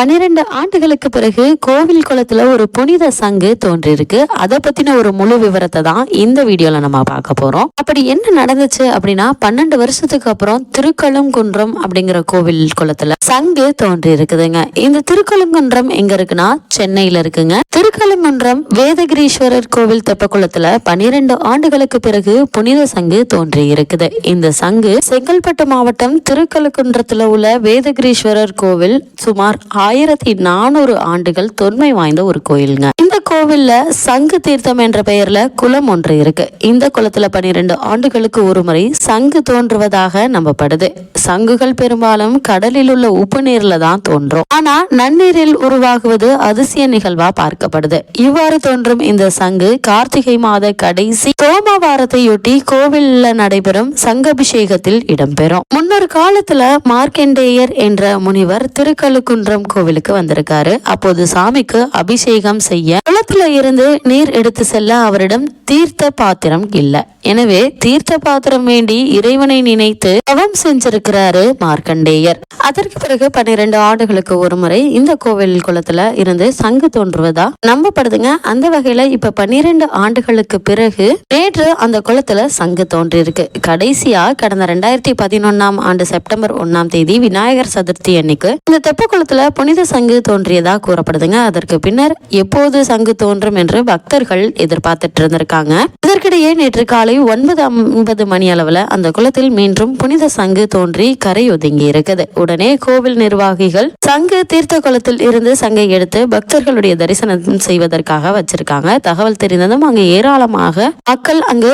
பன்னிரண்டு ஆண்டுகளுக்கு பிறகு கோவில் குளத்துல ஒரு புனித சங்கு தோன்றியிருக்கு அதை பத்தின ஒரு முழு விவரத்தை தான் இந்த வீடியோல நம்ம பார்க்க போறோம். அப்படி என்ன நடந்துச்சு அப்படின்னா பன்னெண்டு வருஷத்துக்கு அப்புறம் திருக்கழுங்குன்றம் அப்படிங்கிற கோவில் குளத்துல சங்கு தோன்றி இருக்குதுங்க இந்த திருக்கழுங்குன்றம் எங்க இருக்குன்னா சென்னையில இருக்குங்க. திருக்கழுங்குன்றம் வேதகிரீஸ்வரர் கோவில் தெப்பக்குளத்துல பன்னிரெண்டு ஆண்டுகளுக்கு பிறகு புனித சங்கு தோன்றி இருக்குது இந்த சங்கு செங்கல்பட்டு மாவட்டம் திருக்கழுக்குன்றத்துல உள்ள வேதகிரீஸ்வரர் கோவில் சுமார் ஆயிரத்தி நானூறு ஆண்டுகள் தொன்மை வாய்ந்த ஒரு கோயிலுங்க. இந்த கோவில்ல சங்கு தீர்த்தம் என்ற பெயர்ல குளம் ஒன்று இருக்கு. இந்த குளத்துல பன்னிரெண்டு ஆண்டுகளுக்கு ஒரு முறை சங்கு தோன்றுவதாக நம்பப்படுது. சங்குகள் பெரும்பாலும் கடலில் உள்ள உப்பு நீர்ல தான் தோன்றும். ஆனா நன்னீரில் உருவாகுவது அதிசய நிகழ்வா பார்க்கப்படுது. இவ்வாறு தோன்றும் இந்த சங்கு கார்த்திகை மாத கடைசி சோமவாரத்தையொட்டி கோவில்ல நடைபெறும் சங்கபிஷேகத்தில் இடம்பெறும். முன்னொரு காலத்துல மார்க்கண்டேயர் என்ற முனிவர் திருக்கழுக்குன்றம் கோவிலுக்கு வந்திருக்காரு. அப்போது சாமிக்கு அபிஷேகம் செய்ய குளத்துல இருந்து நீர் எடுத்து செல்ல அவரிடம் தீர்த்த பாத்திரம் இல்லை. எனவே தீர்த்த பாத்திரம் வேண்டி இறைவனை நினைத்து தவம் செஞ்சிருக்கிறாரு மார்க்கண்டேயர். அதற்கு பிறகு பன்னிரண்டு ஆண்டுகளுக்கு ஒரு முறை இந்த கோவில் குளத்துல இருந்து சங்கு தோன்றுவதா? நம்பப்படுதுங்க. அந்த வகையில இப்ப பன்னிரண்டு ஆண்டுகளுக்கு பிறகு நேற்று அந்த குளத்துல சங்கு தோன்றியிருக்கு. கடைசியா கடந்த ரெண்டாயிரத்தி பதினொன்னாம் ஆண்டு செப்டம்பர் ஒன்னாம் தேதி விநாயகர் சதுர்த்தி அன்னைக்கு இந்த தெப்ப குளத்துல புனித சங்கு தோன்றியதா கூறப்படுதுங்க. அதற்கு பின்னர் எப்போது சங்கு தோன்றும் என்று பக்தர்கள் எதிர்பார்த்துட்டு இருந்திருக்காங்க. இதற்கிடையே நேற்று காலை ஒன்பது ஐம்பது மணி அளவுல அந்த குளத்தில் மீண்டும் புனித சங்கு தோன்றி கரை ஒதுங்கி இருக்குது. உடனே கோவில் நிர்வாகிகள் சங்கு தீர்த்த குளத்தில் இருந்து சங்கை எடுத்து பக்தர்களுடைய தரிசனம் செய்வதற்காக வச்சிருக்காங்க. தகவல் தெரிந்ததும் அங்கு ஏராளமாக மக்கள் அங்கு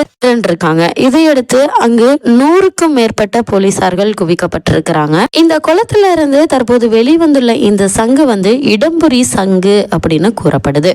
இருக்காங்க இதையடுத்து அங்கு நூறுக்கும் மேற்பட்ட போலீசார்கள் குவிக்கப்பட்டிருக்கிறாங்க. இந்த குளத்துல இருந்து தற்போது வெளிவந்துள்ள இந்த சங்கு வந்து இடம்புரி சங்கு அப்படின்னு கூறப்படுது.